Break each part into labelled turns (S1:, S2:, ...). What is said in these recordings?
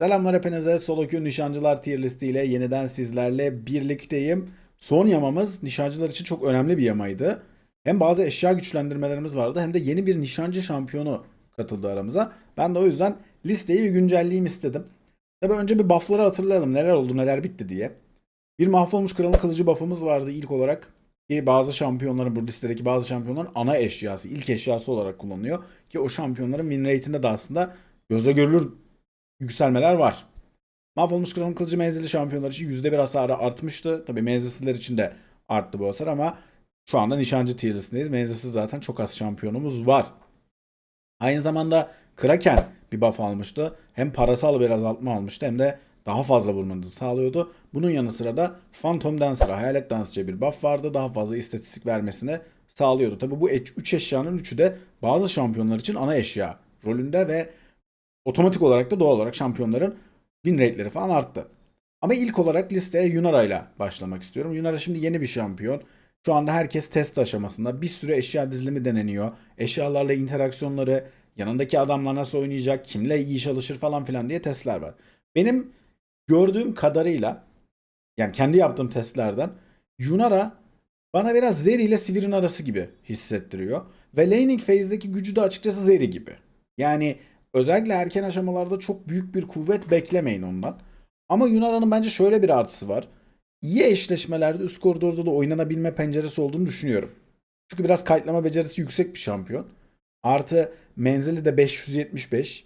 S1: Selamlar hepinize. Solo Queue Nişancılar tier listiyle yeniden sizlerle birlikteyim. Son yamamız nişancılar için çok önemli bir yamaydı. Hem bazı eşya güçlendirmelerimiz vardı hem de yeni bir nişancı şampiyonu katıldı aramıza. Ben de o yüzden listeyi bir güncelleyeyim istedim. Tabi önce bir buff'ları hatırlayalım neler oldu neler bitti diye. Bir mahvolmuş kralın kılıcı buff'ımız vardı ilk olarak. Ki bazı şampiyonların bu listedeki bazı şampiyonların ana eşyası, ilk eşyası olarak kullanılıyor. Ki o şampiyonların win rate'inde de aslında göze görülür yükselmeler var. Mahvolmuş Kralın Kılıcı menzilli şampiyonlar için %1 hasarı artmıştı. Tabi menzilsizler için de arttı bu hasar ama şu anda nişancı tier listedeyiz. Menzilsiz zaten çok az şampiyonumuz var. Aynı zamanda Kraken bir buff almıştı. Hem parasal bir azaltma almıştı hem de daha fazla vurmanızı sağlıyordu. Bunun yanı sıra da Phantom Dancer'a, Hayalet Dansçı'ya bir buff vardı. Daha fazla istatistik vermesini sağlıyordu. Tabi bu 3 eşyanın 3'ü de bazı şampiyonlar için ana eşya rolünde ve otomatik olarak da doğal olarak şampiyonların win rate'leri falan arttı. Ama ilk olarak listeye Yunara ile başlamak istiyorum. Yunara şimdi yeni bir şampiyon. Şu anda herkes test aşamasında. Bir sürü eşya dizilimi deneniyor. Eşyalarla interaksiyonları, yanındaki adamla nasıl oynayacak, kimle iyi çalışır falan filan diye testler var. Benim gördüğüm kadarıyla yani kendi yaptığım testlerden Yunara bana biraz Zeri ile Sivir'in arası gibi hissettiriyor. Ve laning phase'deki gücü de açıkçası Zeri gibi. Yani özellikle erken aşamalarda çok büyük bir kuvvet beklemeyin ondan. Ama Yunan'ın bence şöyle bir artısı var. İyi eşleşmelerde üst koridorda da oynanabilme penceresi olduğunu düşünüyorum. Çünkü biraz kayıtlama becerisi yüksek bir şampiyon. Artı menzili de 575.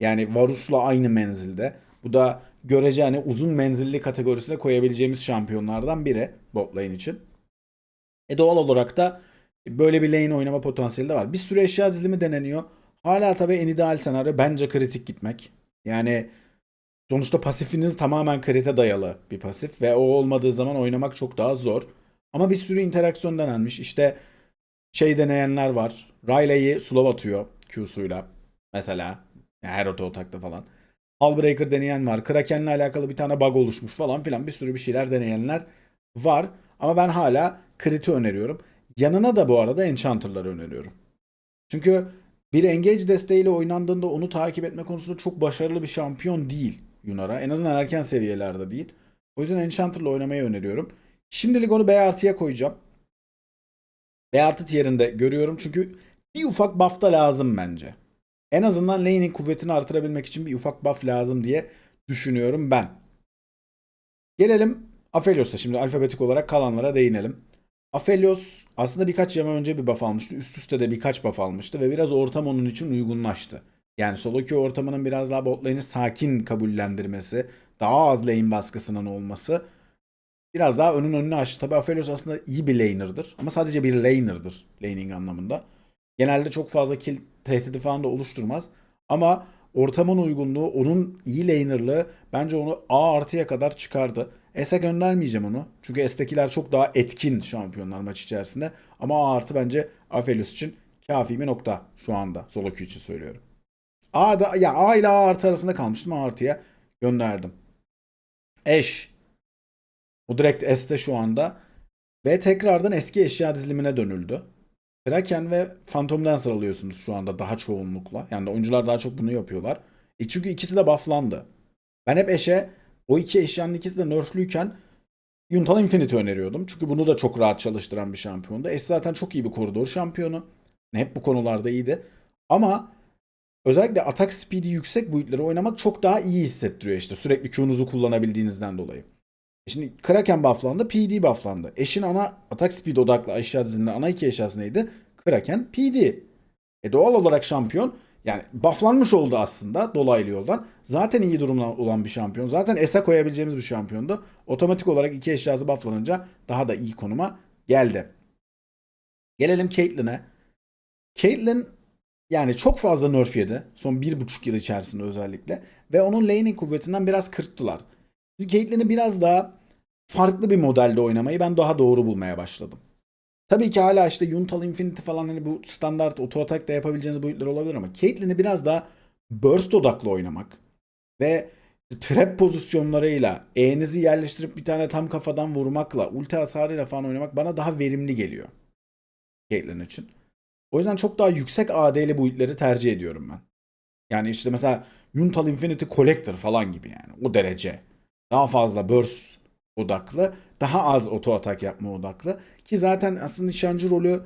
S1: Yani Varus'la aynı menzilde. Bu da görece hani uzun menzilli kategorisine koyabileceğimiz şampiyonlardan biri bot lane için. E doğal olarak da böyle bir lane oynama potansiyeli de var. Bir sürü eşya dizilimi deneniyor. Hala tabii en ideal senaryo bence kritik gitmek. Yani sonuçta pasifiniz tamamen krite dayalı bir pasif ve o olmadığı zaman oynamak çok daha zor. Ama bir sürü interaksiyon denenmiş. İşte şey deneyenler var. Riley'i slow atıyor Q'suyla mesela. Yani her oto otakta falan. Hullbreaker deneyen var. Kraken'le alakalı bir tane bug oluşmuş falan filan bir sürü bir şeyler deneyenler var. Ama ben hala kriti öneriyorum. Yanına da bu arada Enchanter'ları öneriyorum. Çünkü bir engage desteğiyle oynandığında onu takip etme konusunda çok başarılı bir şampiyon değil Yunara. En azından erken seviyelerde değil. O yüzden Enchanter'la oynamayı öneriyorum. Şimdilik onu B artıya koyacağım. B artı tierinde görüyorum çünkü bir ufak buff da lazım bence. En azından lane'in kuvvetini artırabilmek için bir ufak buff lazım diye düşünüyorum ben. Gelelim Aphelios'a şimdi alfabetik olarak kalanlara değinelim. Aphelios aslında birkaç yama önce bir buff almıştı. Üst üste de birkaç buff almıştı ve biraz ortam onun için uygunlaştı. Yani solo queue ortamının biraz daha bot lane'i sakin kabullendirmesi, daha az lane baskısının olması biraz daha önün önünü açtı. Tabi Aphelios aslında iyi bir laner'dır ama sadece bir laner'dır laning anlamında. Genelde çok fazla kill tehdidi falan da oluşturmaz. Ama ortamın uygunluğu, onun iyi laner'lığı bence onu A artıya kadar çıkardı. S'e göndermeyeceğim onu. Çünkü S'tekiler çok daha etkin şampiyonlar maç içerisinde. Ama A artı bence Aphelios için kafi bir nokta şu anda. Solo queue için söylüyorum. A'da ya A ile A artı arasında kalmıştım. A artıya gönderdim. Eş. Bu direkt S'te şu anda. Ve tekrardan eski eşya dizilimine dönüldü. Kraken ve Phantom Dancer alıyorsunuz şu anda daha çoğunlukla. Yani oyuncular daha çok bunu yapıyorlar. E çünkü ikisi de bufflandı. Ben hep eşe o iki eşyanın ikisi de nerflüyken Yuntal Infinity öneriyordum. Çünkü bunu da çok rahat çalıştıran bir şampiyondu. Eş zaten çok iyi bir koridor şampiyonu. Hep bu konularda iyiydi. Ama özellikle atak speed'i yüksek boyutları oynamak çok daha iyi hissettiriyor işte. Sürekli Q'nuzu kullanabildiğinizden dolayı. E Şimdi Kraken bufflandı, PD bufflandı. Eşin ana atak speed odaklı eşya dizilinde ana iki eşyası neydi? Kraken, PD. E doğal olarak şampiyon yani bufflanmış oldu aslında dolaylı yoldan. Zaten iyi durumda olan bir şampiyon. Zaten S'e koyabileceğimiz bir şampiyondu. Otomatik olarak iki eşyası bufflanınca daha da iyi konuma geldi. Gelelim Caitlyn'e. Caitlyn yani çok fazla nerf yedi. Son bir buçuk yıl içerisinde özellikle. Ve onun laning kuvvetinden biraz kırptılar. Caitlyn'i biraz daha farklı bir modelde oynamayı ben daha doğru bulmaya başladım. Tabii ki hala işte Yuntal Infinity falan hani bu standart auto attack da yapabileceğiniz boyutlar olabilir ama Caitlyn'i biraz daha burst odaklı oynamak ve trap pozisyonlarıyla E'nizi yerleştirip bir tane tam kafadan vurmakla ulti hasarıyla falan oynamak bana daha verimli geliyor. Caitlyn için. O yüzden çok daha yüksek AD'li boyutları tercih ediyorum ben. Yani işte mesela Yuntal Infinity Collector falan gibi yani o derece. Daha fazla burst odaklı, daha az oto atak yapma odaklı. Ki zaten aslında nişancı rolü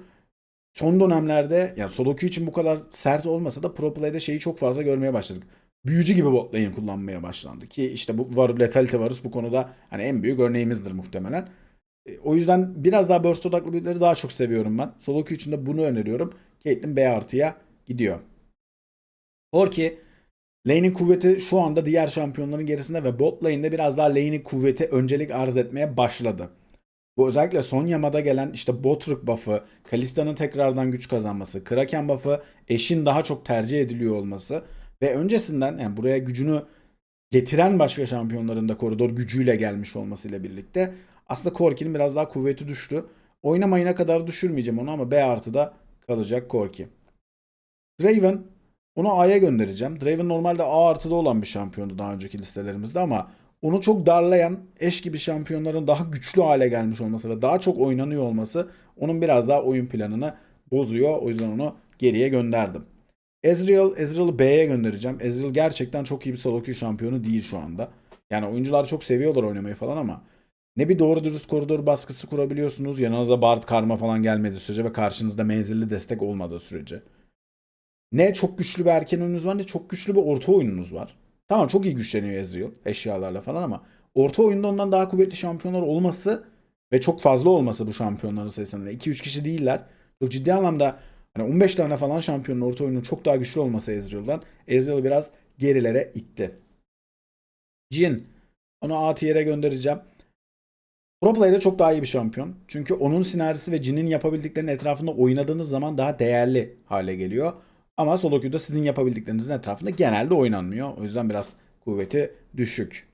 S1: son dönemlerde yani solo queue için bu kadar sert olmasa da pro play'de şeyi çok fazla görmeye başladık. Büyücü gibi bot lane kullanmaya başlandı ki işte bu var Letality Varus bu konuda hani en büyük örneğimizdir muhtemelen. E, O yüzden biraz daha burst odaklı build'leri daha çok seviyorum ben. Solo queue için de bunu öneriyorum. Caitlyn B artıya gidiyor. Orki lane'in kuvveti şu anda diğer şampiyonların gerisinde ve bot lane'de biraz daha lane'in kuvveti öncelik arz etmeye başladı. Bu özellikle son yamada gelen işte Botruk buff'ı, Kalista'nın tekrardan güç kazanması, Kraken buff'ı eşin daha çok tercih ediliyor olması ve öncesinden yani buraya gücünü getiren başka şampiyonların da koridor gücüyle gelmiş olmasıyla birlikte aslında Korki'nin biraz daha kuvveti düştü. Oynamayına kadar düşürmeyeceğim onu ama B artıda kalacak Korki. Draven onu A'ya göndereceğim. Draven normalde A artıda olan bir şampiyondu daha önceki listelerimizde ama onu çok darlayan eş gibi şampiyonların daha güçlü hale gelmiş olması ve daha çok oynanıyor olması onun biraz daha oyun planını bozuyor. O yüzden onu geriye gönderdim. Ezreal, Ezreal'ı B'ye göndereceğim. Ezreal gerçekten çok iyi bir solo queue şampiyonu değil şu anda. Yani oyuncular çok seviyorlar oynamayı falan ama ne bir doğru dürüst koridor baskısı kurabiliyorsunuz. Yanınıza Bard karma falan gelmediği sürece ve karşınızda menzilli destek olmadığı sürece. Ne çok güçlü bir erken oyununuz var ne çok güçlü bir orta oyununuz var. Tamam çok iyi güçleniyor Ezreal eşyalarla falan ama orta oyunda ondan daha kuvvetli şampiyonlar olması ve çok fazla olması bu şampiyonların sayısının 2-3 kişi değiller. Çok ciddi anlamda hani 15 tane falan şampiyonun orta oyunun çok daha güçlü olması Ezreal'dan Ezreal'ı biraz gerilere itti. Jin onu A tier'e göndereceğim. Pro Play'de çok daha iyi bir şampiyon. Çünkü onun sinerjisi ve Jin'in yapabildiklerinin etrafında oynadığınız zaman daha değerli hale geliyor. Ama solo queue'da sizin yapabildiklerinizin etrafında genelde oynanmıyor. O yüzden biraz kuvveti düşük.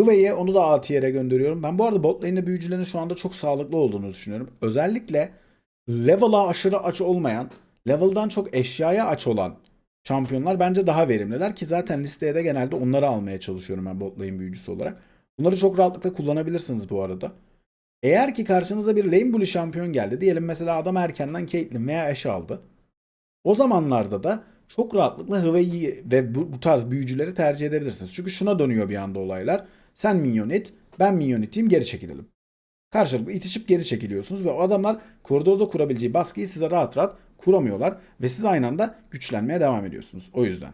S1: Hüvey'i onu da A tier'e gönderiyorum. Ben bu arada bot lane'de büyücülerin şu anda çok sağlıklı olduğunu düşünüyorum. Özellikle level'a aşırı aç olmayan, level'dan çok eşyaya aç olan şampiyonlar bence daha verimliler ki zaten listeye de genelde onları almaya çalışıyorum ben bot lane büyücüsü olarak. Bunları çok rahatlıkla kullanabilirsiniz bu arada. Eğer ki karşınıza bir lane bully şampiyon geldi. Diyelim mesela adam erkenden Caitlyn veya Ashe aldı. O zamanlarda da çok rahatlıkla Hıvayı ve bu, bu tarz büyücüleri tercih edebilirsiniz. Çünkü şuna dönüyor bir anda olaylar. Sen minyon it, ben minyon geri çekilelim. Karşılıklı itişip geri çekiliyorsunuz ve o adamlar koridorda kurabileceği baskıyı size rahat rahat kuramıyorlar ve siz aynı anda güçlenmeye devam ediyorsunuz. O yüzden.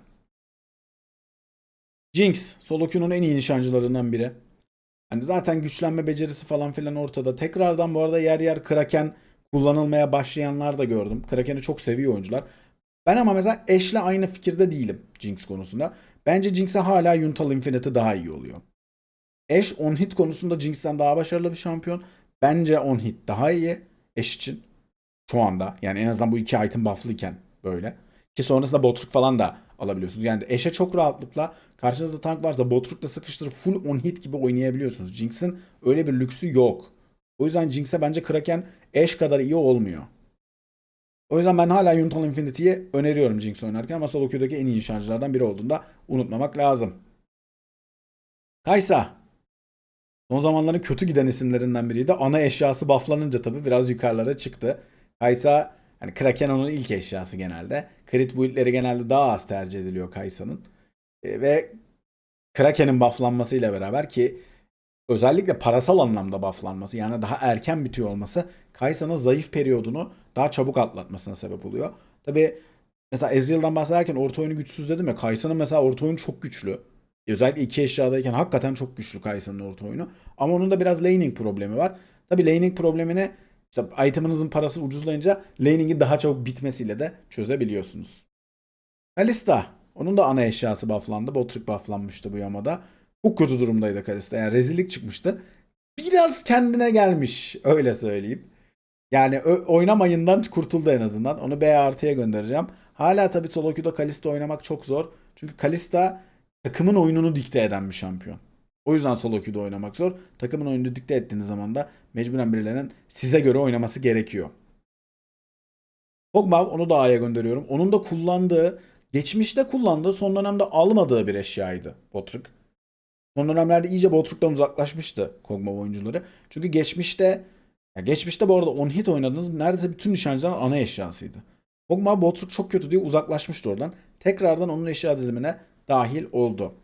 S1: Jinx, solo queue'nun en iyi nişancılarından biri. Hani zaten güçlenme becerisi falan filan ortada. Tekrardan bu arada yer yer Kraken kullanılmaya başlayanlar da gördüm. Kraken'i çok seviyor oyuncular. Ben ama mesela Ash'le aynı fikirde değilim Jinx konusunda. Bence Jinx'e hala Yuntal Infinity daha iyi oluyor. Ashe on hit konusunda Jinx'ten daha başarılı bir şampiyon. Bence on hit daha iyi Ashe için. Şu anda. Yani en azından bu iki item bufflıyken böyle. Ki sonrasında Botruk falan da alabiliyorsunuz. Yani Ashe'e çok rahatlıkla karşınızda tank varsa Botruk'la sıkıştırıp full on hit gibi oynayabiliyorsunuz. Jinx'in öyle bir lüksü yok. O yüzden Jinx'e bence Kraken Ashe kadar iyi olmuyor. O yüzden ben hala Yuntal Infinity'yi öneriyorum Jinx oynarken ama solo queue'daki en iyi nişancılardan biri olduğunu da unutmamak lazım. Kaysa. Son zamanların kötü giden isimlerinden biriydi. Ana eşyası bufflanınca tabii biraz yukarılara çıktı. Kaysa hani Kraken onun ilk eşyası genelde. Crit build'leri genelde daha az tercih ediliyor Kaysa'nın. E, ve Kraken'in bufflanmasıyla beraber ki özellikle parasal anlamda bufflanması yani daha erken bitiyor olması Kaysa'nın zayıf periyodunu daha çabuk atlatmasına sebep oluyor. Tabi mesela Ezreal'dan bahsederken orta oyunu güçsüz dedim ya Kaysa'nın mesela orta oyunu çok güçlü. Özellikle iki eşyadayken hakikaten çok güçlü Kaysa'nın orta oyunu. Ama onun da biraz laning problemi var. Tabi laning problemini işte item'ınızın parası ucuzlayınca laning'in daha çabuk bitmesiyle de çözebiliyorsunuz. Kalista. Onun da ana eşyası bufflandı. Botrick bufflanmıştı bu yamada. Çok kötü durumdaydı Kalista. Yani rezillik çıkmıştı. Biraz kendine gelmiş. Öyle söyleyeyim. Yani oynamayından kurtuldu en azından. Onu B artıya göndereceğim. Hala tabii solo queue'da Kalista oynamak çok zor. Çünkü Kalista takımın oyununu dikte eden bir şampiyon. O yüzden solo queue'da oynamak zor. Takımın oyununu dikte ettiğiniz zaman da mecburen birilerinin size göre oynaması gerekiyor. Pogba onu da A'ya gönderiyorum. Onun da kullandığı, geçmişte kullandığı, son dönemde almadığı bir eşyaydı Botruk. Son dönemlerde iyice Botruk'tan uzaklaşmıştı Kog'Maw oyuncuları. Çünkü geçmişte ya geçmişte bu arada on hit oynadığınız neredeyse bütün nişancıların ana eşyasıydı. Kog'Maw Botruk çok kötü diye uzaklaşmıştı oradan. Tekrardan onun eşya dizimine dahil oldu.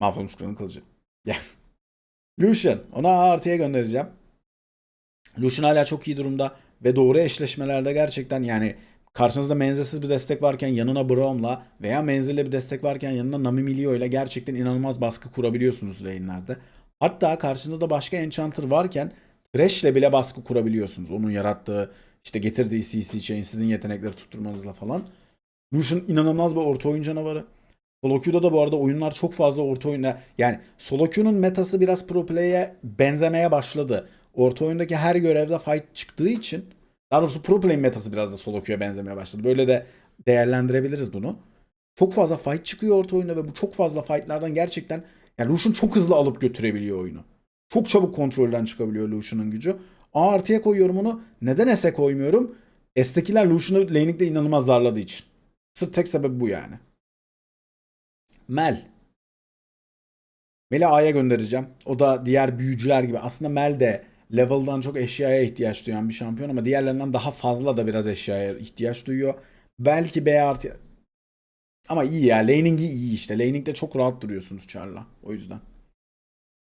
S1: Mahvolmuş kralın kılıcı. Lucian. Ona artıya göndereceğim. Lucian hala çok iyi durumda ve doğru eşleşmelerde gerçekten yani karşınızda menzilsiz bir destek varken yanına Braum'la veya menzilli bir destek varken yanına Nami Milio ile gerçekten inanılmaz baskı kurabiliyorsunuz lane'lerde. Hatta karşınızda başka Enchanter varken Thresh'le bile baskı kurabiliyorsunuz. Onun yarattığı işte getirdiği CC chain sizin yetenekleri tutturmanızla falan. Lucian inanılmaz bir orta oyun canavarı. Solo queue'da da bu arada oyunlar çok fazla orta oyunda yani solo queue'nun metası biraz pro play'e benzemeye başladı. Orta oyundaki her görevde fight çıktığı için daha doğrusu pro play metası biraz da solo queue'ya benzemeye başladı. Böyle de değerlendirebiliriz bunu. Çok fazla fight çıkıyor orta oyunda ve bu çok fazla fightlardan gerçekten yani Lucian çok hızlı alıp götürebiliyor oyunu. Çok çabuk kontrolden çıkabiliyor Lucian'ın gücü. A artıya koyuyorum onu. Neden S'e koymuyorum? S'tekiler Lucian'ı laning'de inanılmaz darladığı için. Sırf tek sebebi bu yani. Mel. Mel'i A'ya göndereceğim. O da diğer büyücüler gibi. Aslında Mel de level'dan çok eşyaya ihtiyaç duyan bir şampiyon ama diğerlerinden daha fazla da biraz eşyaya ihtiyaç duyuyor. Belki B artı... Ama iyi ya. Laning'i iyi işte. Laning'de çok rahat duruyorsunuz Char'la. O yüzden.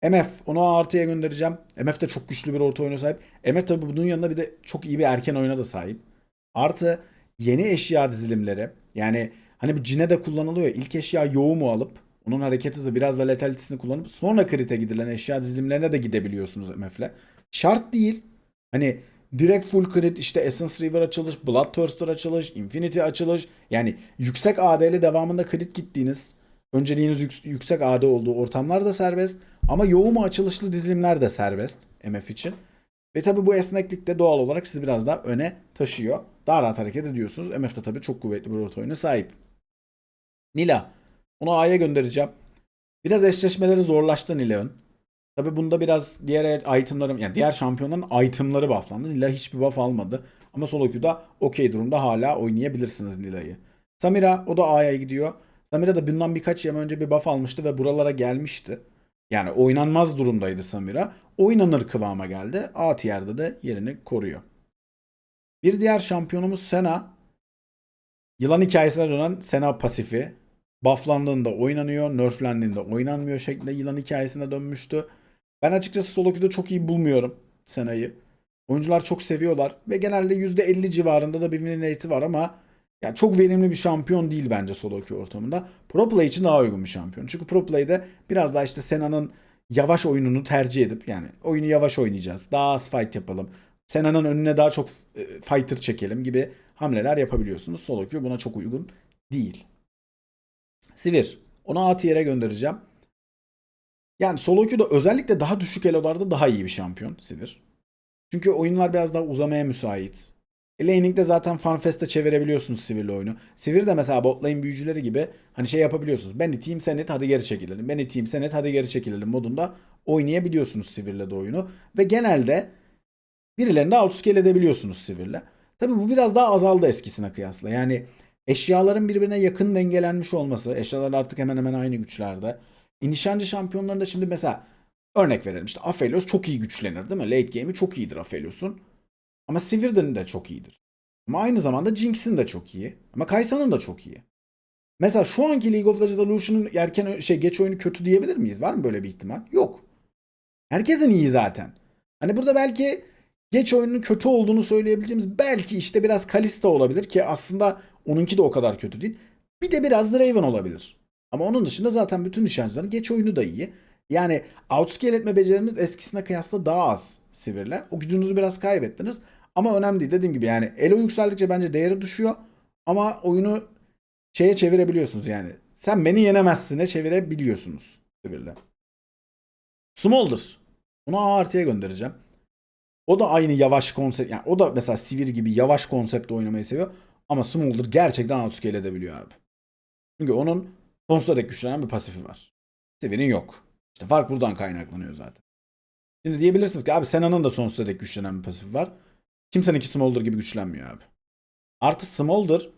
S1: MF. Onu artıya göndereceğim. MF de çok güçlü bir orta oyuna sahip. MF tabi bunun yanında bir de çok iyi bir erken oyuna da sahip. Artı yeni eşya dizilimleri. Yani hani bu cine de kullanılıyor. İlk eşya yoğumu alıp onun hareket hızı biraz da letalitisini kullanıp sonra krite gidilen eşya dizilimlerine de gidebiliyorsunuz MF'le. Şart değil. Hani direkt full crit işte Essence River açılış, Bloodthirster açılış, Infinity açılış. Yani yüksek AD'li devamında crit gittiğiniz önceliğiniz yük- yüksek AD olduğu ortamlar da serbest. Ama yoğumu açılışlı dizilimler de serbest MF için. Ve tabi bu esneklik de doğal olarak sizi biraz daha öne taşıyor. Daha rahat hareket ediyorsunuz. MF de tabi çok kuvvetli bir orta oyuna sahip. Nila. Onu A'ya göndereceğim. Biraz eşleşmeleri zorlaştı Nila'nın. Tabi bunda biraz diğer itemların yani diğer şampiyonların itemları bufflandı. Nila hiçbir buff almadı. Ama solo queue'da okey durumda hala oynayabilirsiniz Nila'yı. Samira o da A'ya gidiyor. Samira da bundan birkaç yıl önce bir buff almıştı ve buralara gelmişti. Yani oynanmaz durumdaydı Samira. Oynanır kıvama geldi. A tier'de de yerini koruyor. Bir diğer şampiyonumuz Sena. Yılan hikayesine dönen Sena pasifi. Bufflandığında oynanıyor, nerflendiğinde oynanmıyor şeklinde yılan hikayesine dönmüştü. Ben açıkçası solo queue'da çok iyi bulmuyorum Sena'yı. Oyuncular çok seviyorlar ve genelde %50 civarında da bir win rate'i var ama yani çok verimli bir şampiyon değil bence solo queue ortamında. Pro play için daha uygun bir şampiyon. Çünkü pro play'de biraz daha işte Sena'nın yavaş oyununu tercih edip yani oyunu yavaş oynayacağız. Daha az fight yapalım. Sena'nın önüne daha çok e, fighter çekelim gibi hamleler yapabiliyorsunuz. Solo queue buna çok uygun değil. Sivir. Onu A tier'e göndereceğim. Yani solo queue'da özellikle daha düşük elolarda daha iyi bir şampiyon Sivir. Çünkü oyunlar biraz daha uzamaya müsait. E, Laning'de zaten FanFest'e çevirebiliyorsunuz Sivir'le oyunu. Sivir de mesela bot lane büyücüleri gibi hani şey yapabiliyorsunuz. Ben iteyim sen it hadi geri çekilelim. Ben iteyim sen it hadi geri çekilelim modunda oynayabiliyorsunuz Sivir'le de oyunu. Ve genelde birilerini de outscale edebiliyorsunuz Sivir'le. Tabi bu biraz daha azaldı eskisine kıyasla. Yani eşyaların birbirine yakın dengelenmiş olması. Eşyalar artık hemen hemen aynı güçlerde. Nişancı şampiyonlarında şimdi mesela örnek verelim işte Aphelios çok iyi güçlenir değil mi? Late game'i çok iyidir Aphelios'un. Ama Sivir'den de çok iyidir. Ama aynı zamanda Jinx'in de çok iyi. Ama Kaysa'nın da çok iyi. Mesela şu anki League of Legends Lucian'ın erken şey geç oyunu kötü diyebilir miyiz? Var mı böyle bir ihtimal? Yok. Herkesin iyi zaten. Hani burada belki geç oyunun kötü olduğunu söyleyebileceğimiz belki işte biraz Kalista olabilir ki aslında onunki de o kadar kötü değil. Bir de biraz Draven olabilir. Ama onun dışında zaten bütün nişancıların geç oyunu da iyi. Yani outscale etme beceriniz eskisine kıyasla daha az Sivir'le. O gücünüzü biraz kaybettiniz. Ama önemli değil. Dediğim gibi yani elo yükseldikçe bence değeri düşüyor. Ama oyunu şeye çevirebiliyorsunuz yani. Sen beni yenemezsine çevirebiliyorsunuz Sivir'le. Smolder. Onu A göndereceğim. O da aynı yavaş konsept. Yani o da mesela Sivir gibi yavaş konsepte oynamayı seviyor. Ama Smolder gerçekten outscale edebiliyor abi. Çünkü onun sonsuza dek güçlenen bir pasifi var. Sivir'in yok. İşte fark buradan kaynaklanıyor zaten. Şimdi diyebilirsiniz ki abi Sena'nın da sonsuza dek güçlenen bir pasifi var. Kimseninki Smolder gibi güçlenmiyor abi. Artı Smolder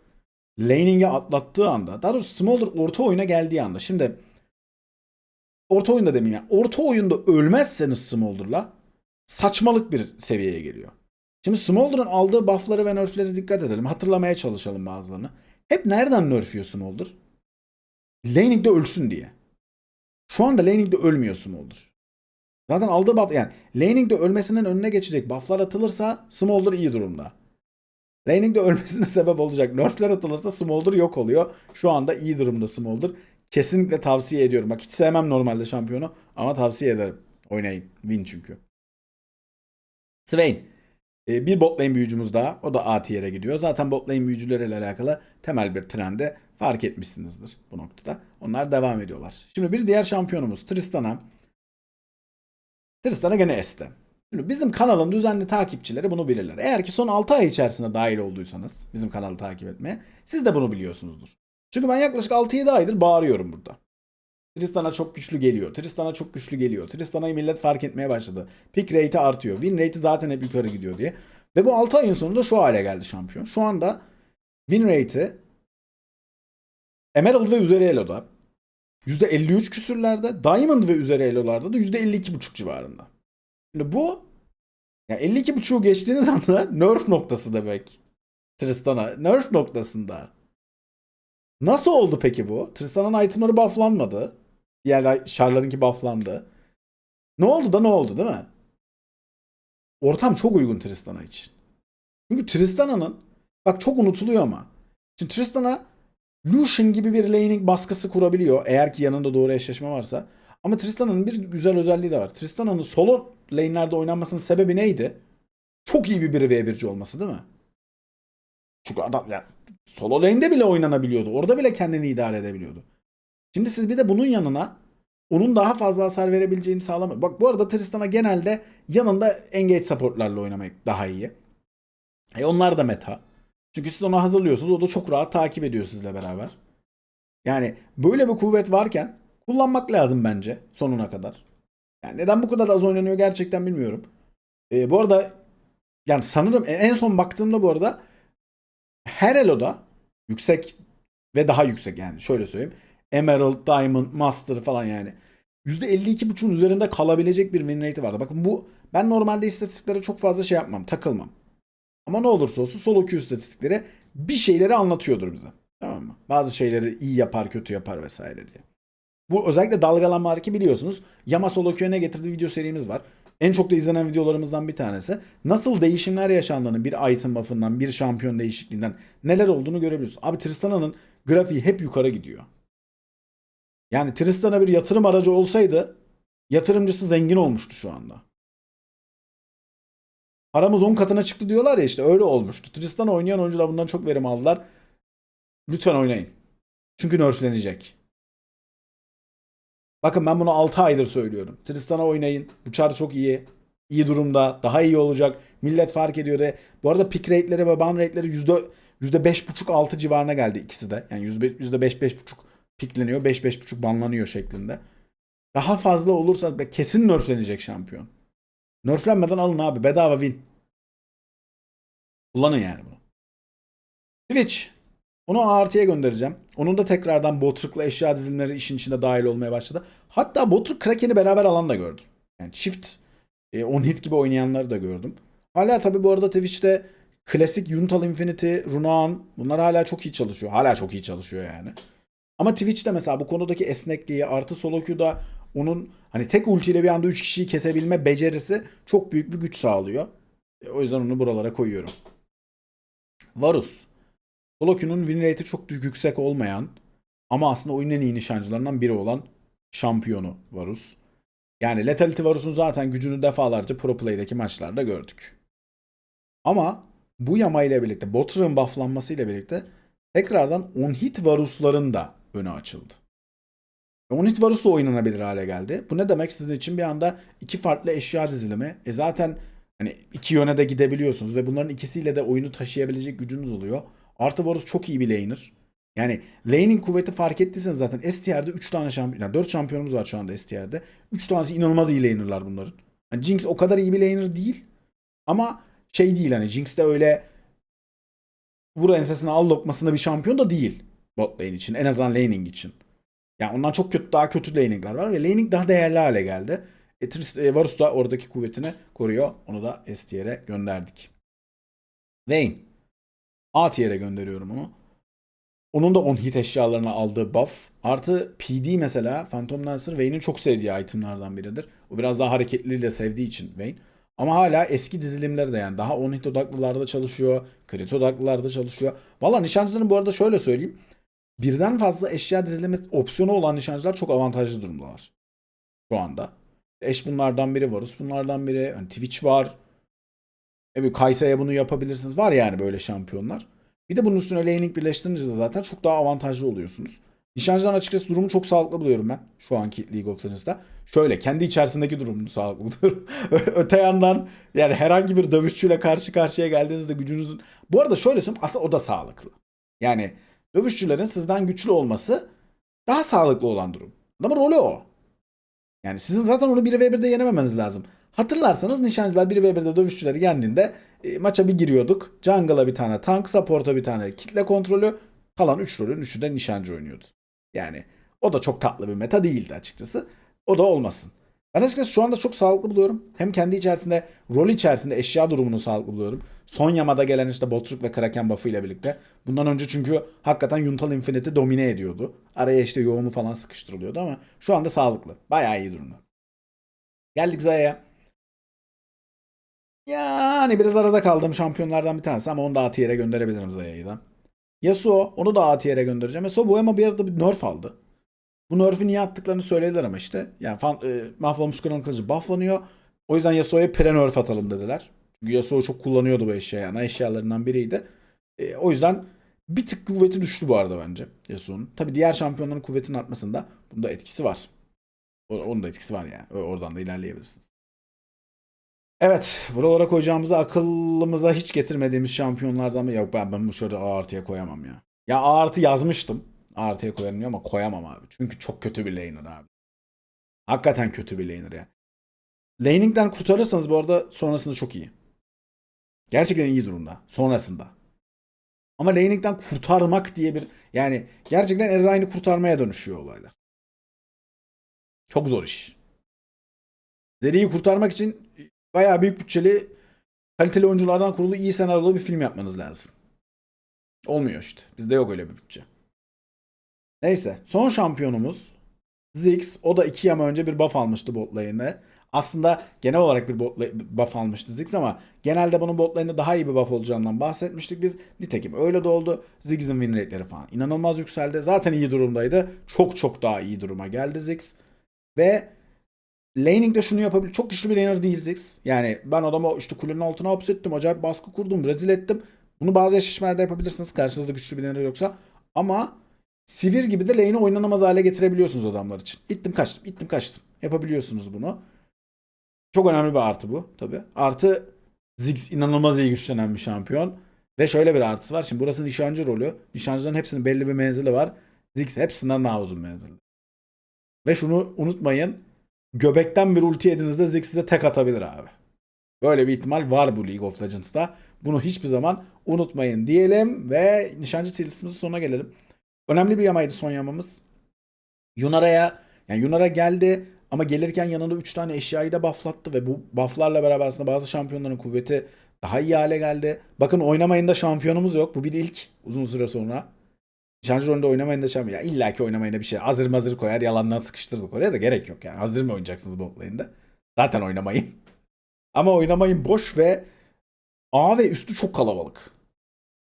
S1: laning'e atlattığı anda, daha doğrusu Smolder orta oyuna geldiği anda. Şimdi orta oyunda demeyeyim yani. Orta oyunda ölmezseniz Smolder'la saçmalık bir seviyeye geliyor. Şimdi Smolder'ın aldığı buff'ları ve nerf'lere dikkat edelim. Hatırlamaya çalışalım bazılarını. Hep nereden nerf yiyor Smolder? Laning'de ölsün diye. Şu anda Laning'de ölmüyor Smolder. Zaten aldığı buff yani Laning'de ölmesinin önüne geçecek bufflar atılırsa Smolder iyi durumda. Laning'de ölmesine sebep olacak nerfler atılırsa Smolder yok oluyor. Şu anda iyi durumda Smolder. Kesinlikle tavsiye ediyorum. Bak hiç sevmem normalde şampiyonu ama tavsiye ederim. Oynayın. Win çünkü. Swain. Ee, bir bot lane büyücümüz daha. O da A tier'e gidiyor. Zaten bot lane büyücüleriyle alakalı temel bir trende fark etmişsinizdir bu noktada. Onlar devam ediyorlar. Şimdi bir diğer şampiyonumuz Tristana. Tristana gene S'te. Şimdi bizim kanalın düzenli takipçileri bunu bilirler. Eğer ki son 6 ay içerisinde dahil olduysanız bizim kanalı takip etmeye siz de bunu biliyorsunuzdur. Çünkü ben yaklaşık 6-7 aydır bağırıyorum burada. Tristan'a çok güçlü geliyor. Tristan'a çok güçlü geliyor. Tristana'yı millet fark etmeye başladı. Pick rate'i artıyor. Win rate'i zaten hep yukarı gidiyor diye. Ve bu 6 ayın sonunda şu hale geldi şampiyon. Şu anda win rate'i Emerald ve üzeri Elo'da %53 küsürlerde, Diamond ve üzeri Elo'larda da %52,5 civarında. Şimdi bu yani 52,5'u geçtiğiniz anda nerf noktası demek. Tristan'a. Nerf noktasında. Nasıl oldu peki bu? Tristan'ın itemları bufflanmadı. Diğer şarlarınki bufflandı. Ne oldu da ne oldu değil mi? Ortam çok uygun Tristan'a için. Çünkü Tristana'nın bak çok unutuluyor ama. Şimdi Tristana Lucian gibi bir laning baskısı kurabiliyor. Eğer ki yanında doğru eşleşme varsa. Ama Tristana'nın bir güzel özelliği de var. Tristana'nın solo lane'lerde oynanmasının sebebi neydi? Çok iyi bir 1v1'ci olması değil mi? Çünkü adam yani solo lane'de bile oynanabiliyordu. Orada bile kendini idare edebiliyordu. Şimdi siz bir de bunun yanına onun daha fazla hasar verebileceğini sağlamıyor. Bak bu arada Tristana genelde yanında engage supportlarla oynamak daha iyi. E onlar da meta. Çünkü siz onu hazırlıyorsunuz. O da çok rahat takip ediyor sizle beraber. Yani böyle bir kuvvet varken kullanmak lazım bence sonuna kadar. Yani neden bu kadar az oynanıyor gerçekten bilmiyorum. E, bu arada yani sanırım en son baktığımda bu arada her eloda yüksek ve daha yüksek yani şöyle söyleyeyim. Emerald, Diamond, Master falan yani. %52.5'un üzerinde kalabilecek bir win rate'i vardı. Bakın bu ben normalde istatistiklere çok fazla şey yapmam, takılmam. Ama ne olursa olsun solo queue istatistikleri bir şeyleri anlatıyordur bize. Tamam mı? Bazı şeyleri iyi yapar, kötü yapar vesaire diye. Bu özellikle dalgalanma hareketi biliyorsunuz. Yama solo queue'e ne getirdiği video serimiz var. En çok da izlenen videolarımızdan bir tanesi. Nasıl değişimler yaşandığını bir item buff'ından, bir şampiyon değişikliğinden neler olduğunu görebiliyorsun. Abi Tristana'nın grafiği hep yukarı gidiyor. Yani Tristana bir yatırım aracı olsaydı yatırımcısı zengin olmuştu şu anda. Paramız 10 katına çıktı diyorlar ya işte öyle olmuştu. Tristan oynayan oyuncular bundan çok verim aldılar. Lütfen oynayın. Çünkü nerflenecek. Bakın ben bunu 6 aydır söylüyorum. Tristan'a oynayın. Bu çar çok iyi. İyi durumda. Daha iyi olacak. Millet fark ediyor de. Bu arada pick rate'leri ve ban rate'leri yüzde 5.5-6 civarına geldi ikisi de. Yani %5-5.5 pikleniyor. 5-5.5 banlanıyor şeklinde. Daha fazla olursa kesin nerflenecek şampiyon. Nerflenmeden alın abi. Bedava win. Kullanın yani bunu. Twitch. Onu artıya göndereceğim. Onun da tekrardan Botruk'la eşya dizilimleri işin içinde dahil olmaya başladı. Hatta Botruk Kraken'i beraber alan da gördüm. Yani çift e, on hit gibi oynayanları da gördüm. Hala tabi bu arada Twitch'te klasik Yuntal Infinity, Runaan bunlar hala çok iyi çalışıyor. Hala çok iyi çalışıyor yani. Ama Twitch'te mesela bu konudaki esnekliği artı solo queue'da onun hani tek ultiyle bir anda 3 kişiyi kesebilme becerisi çok büyük bir güç sağlıyor. E, o yüzden onu buralara koyuyorum. Varus. Solo queue'nun win rate'i çok yüksek olmayan ama aslında oyunun en iyi nişancılarından biri olan şampiyonu Varus. Yani Lethality Varus'un zaten gücünü defalarca Pro Play'deki maçlarda gördük. Ama bu yama ile birlikte, Botter'ın bufflanması ile birlikte tekrardan on hit Varus'ların da önü açıldı. On hit Varus da oynanabilir hale geldi. Bu ne demek sizin için bir anda iki farklı eşya dizilimi. E zaten hani iki yöne de gidebiliyorsunuz ve bunların ikisiyle de oyunu taşıyabilecek gücünüz oluyor. Artı Varus çok iyi bir laner. Yani laning kuvveti fark ettiyseniz zaten STR'de 3 tane şampiyon, yani 4 şampiyonumuz var şu anda STR'de. 3 tanesi inanılmaz iyi laner'lar bunların. Yani Jinx o kadar iyi bir laner değil. Ama şey değil hani Jinx de öyle vur ensesine al lokmasında bir şampiyon da değil bot lane için. En azından laning için. Yani ondan çok kötü daha kötü laningler var ve laning daha değerli hale geldi. E, Trist, e, Varus da oradaki kuvvetini koruyor. Onu da S tier'e gönderdik. Vayne. A tier'e gönderiyorum onu. Onun da 10 hit eşyalarına aldığı buff. Artı PD mesela Phantom Lancer Vayne'in çok sevdiği itemlardan biridir. O biraz daha hareketliliği de sevdiği için Vayne. Ama hala eski dizilimleri de yani daha 10 hit odaklılarda çalışıyor. Crit odaklılarda çalışıyor. Valla nişancıların bu arada şöyle söyleyeyim. Birden fazla eşya dizilimi opsiyonu olan nişancılar çok avantajlı durumdalar. Şu anda. Eş bunlardan biri, Varus bunlardan biri. Hani Twitch var. Evet, Kaysa'ya bunu yapabilirsiniz. Var yani böyle şampiyonlar. Bir de bunun üstüne laning birleştirince de zaten çok daha avantajlı oluyorsunuz. Nişancıların açıkçası durumu çok sağlıklı buluyorum ben şu anki League of Legends'da. Şöyle kendi içerisindeki durumunu sağlıklı buluyorum. Öte yandan yani herhangi bir dövüşçüyle karşı karşıya geldiğinizde gücünüzün... Bu arada şöyle söyleyeyim aslında o da sağlıklı. Yani dövüşçülerin sizden güçlü olması daha sağlıklı olan durum. Ama rolü o. Yani sizin zaten onu 1v1'de yenememeniz lazım. Hatırlarsanız nişancılar 1v1'de dövüşçüleri yendiğinde e, maça bir giriyorduk. Jungle'a bir tane tank, support'a bir tane kitle kontrolü. Kalan 3 rolün 3'ü de nişancı oynuyordu. Yani o da çok tatlı bir meta değildi açıkçası. O da olmasın. Ben açıkçası şu anda çok sağlıklı buluyorum. Hem kendi içerisinde, rol içerisinde eşya durumunu sağlıklı buluyorum. Son yamada gelen işte Botruk ve Kraken buff'ı ile birlikte. Bundan önce çünkü hakikaten Yuntal Infinity domine ediyordu. Araya işte yoğunu falan sıkıştırılıyordu ama şu anda sağlıklı. Bayağı iyi durumda. Geldik Zaya'ya. Yani biraz arada kaldığım şampiyonlardan bir tanesi ama onu da A tier'e gönderebilirim Zaya'yı da. Yasuo onu da A tier'e göndereceğim. Yasuo bu ama bir arada bir nerf aldı. Bu nerf'i niye attıklarını söylediler ama işte. Yani fan, e, mahvolmuş kanalı kılıcı bufflanıyor. O yüzden Yasuo'ya pre nerf atalım dediler. Yasuo çok kullanıyordu bu eşyayı. Ana eşyalarından biriydi. E, o yüzden bir tık kuvveti düştü bu arada bence Yasuo'nun. Tabi diğer şampiyonların kuvvetinin artmasında bunda etkisi var. Onun da etkisi var yani. Oradan da ilerleyebilirsiniz. Evet, buralara koyacağımızı akıllımıza hiç getirmediğimiz şampiyonlardan mı? Yok ben, ben bu şöyle A artıya koyamam ya. Ya A artı yazmıştım. A artıya koyarım ama koyamam abi. Çünkü çok kötü bir laner abi. Hakikaten kötü bir laner ya. Laning'den kurtarırsanız bu arada sonrasında çok iyi. Gerçekten iyi durumda. Sonrasında. Ama laning'den kurtarmak diye bir yani gerçekten Erayn'i kurtarmaya dönüşüyor olaylar. Çok zor iş. Zeri'yi kurtarmak için bayağı büyük bütçeli kaliteli oyunculardan kurulu iyi senaryolu bir film yapmanız lazım. Olmuyor işte. Bizde yok öyle bir bütçe. Neyse. Son şampiyonumuz Ziggs. O da iki yama önce bir buff almıştı bot lane'e. Aslında genel olarak bir buff almıştı Ziggs ama genelde bunun bot lane'de daha iyi bir buff olacağından bahsetmiştik biz. Nitekim öyle de oldu. Ziggs'in win rate'leri falan inanılmaz yükseldi. Zaten iyi durumdaydı. Çok çok daha iyi duruma geldi Ziggs. Ve Laning'de şunu yapabilir. Çok güçlü bir laner değil Ziggs. Yani ben adamı işte kulenin altına hapsettim. Acayip baskı kurdum. Rezil ettim. Bunu bazı eşleşmelerde yapabilirsiniz. Karşınızda güçlü bir laner yoksa. Ama Sivir gibi de lane'i oynanamaz hale getirebiliyorsunuz adamlar için. İttim kaçtım. ittim kaçtım. Yapabiliyorsunuz bunu. Çok önemli bir artı bu tabi. Artı Ziggs inanılmaz iyi güçlenen bir şampiyon. Ve şöyle bir artısı var. Şimdi burası nişancı rolü. Nişancıların hepsinin belli bir menzili var. Ziggs hepsinden daha uzun menzilli. Ve şunu unutmayın. Göbekten bir ulti yediğinizde Ziggs size tek atabilir abi. Böyle bir ihtimal var bu League of Legends'ta. Bunu hiçbir zaman unutmayın diyelim ve nişancı tier listemizin sonuna gelelim. Önemli bir yamaydı son yamamız. Yunara'ya yani Yunara geldi ama gelirken yanında 3 tane eşyayı da bufflattı ve bu bufflarla beraber aslında bazı şampiyonların kuvveti daha iyi hale geldi. Bakın oynamayında şampiyonumuz yok. Bu bir ilk uzun süre sonra. Nişancı rolünde oynamayında şampiyon. Ya illa ki oynamayında bir şey. Hazır mazır koyar yalandan sıkıştırdık oraya da gerek yok yani. Hazır mı oynayacaksınız bot lane'de? Zaten oynamayın. Ama oynamayın boş ve A ve üstü çok kalabalık.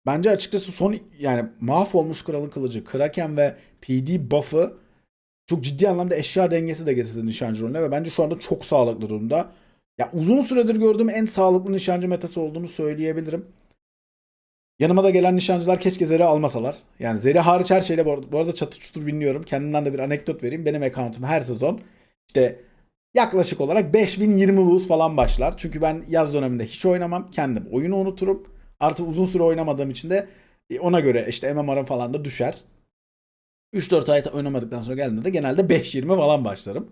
S1: Bence açıkçası son yani mahvolmuş kralın kılıcı, Kraken ve PD buff'ı çok ciddi anlamda eşya dengesi de getirdi nişancı rolüne ve bence şu anda çok sağlıklı durumda. Ya uzun süredir gördüğüm en sağlıklı nişancı metası olduğunu söyleyebilirim. Yanıma da gelen nişancılar keşke Zeri almasalar. Yani Zeri hariç her şeyle bu arada, bu arada çatı çutur winliyorum. Kendimden de bir anekdot vereyim. Benim account'um her sezon işte yaklaşık olarak 5 win 20 lose falan başlar. Çünkü ben yaz döneminde hiç oynamam. Kendim oyunu unuturum. Artık uzun süre oynamadığım için de e, ona göre işte MMR'ım falan da düşer. 3-4 ay oynamadıktan sonra geldiğimde de genelde 5-20 falan başlarım.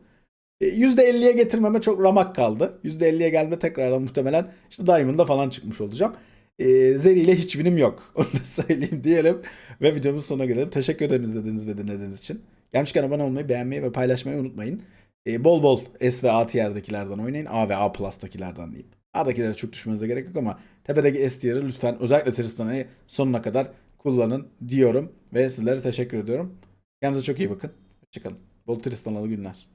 S1: E, %50'ye getirmeme çok ramak kaldı. %50'ye gelme tekrardan muhtemelen işte Diamond'da falan çıkmış olacağım. E, Zeri ile hiç winim yok. Onu da söyleyeyim diyelim. Ve videomuzun sonuna gelelim. Teşekkür ederim izlediğiniz ve dinlediğiniz için. Gelmişken abone olmayı, beğenmeyi ve paylaşmayı unutmayın. E, bol bol S ve A tier'dekilerden oynayın. A ve A Plus'takilerden diyeyim. A'dakilere çok düşmenize gerek yok ama tepedeki S tier'ı lütfen özellikle Tristana'yı sonuna kadar kullanın diyorum ve sizlere teşekkür ediyorum. Kendinize çok iyi bakın. Hoşçakalın. Bol Tristanalı günler.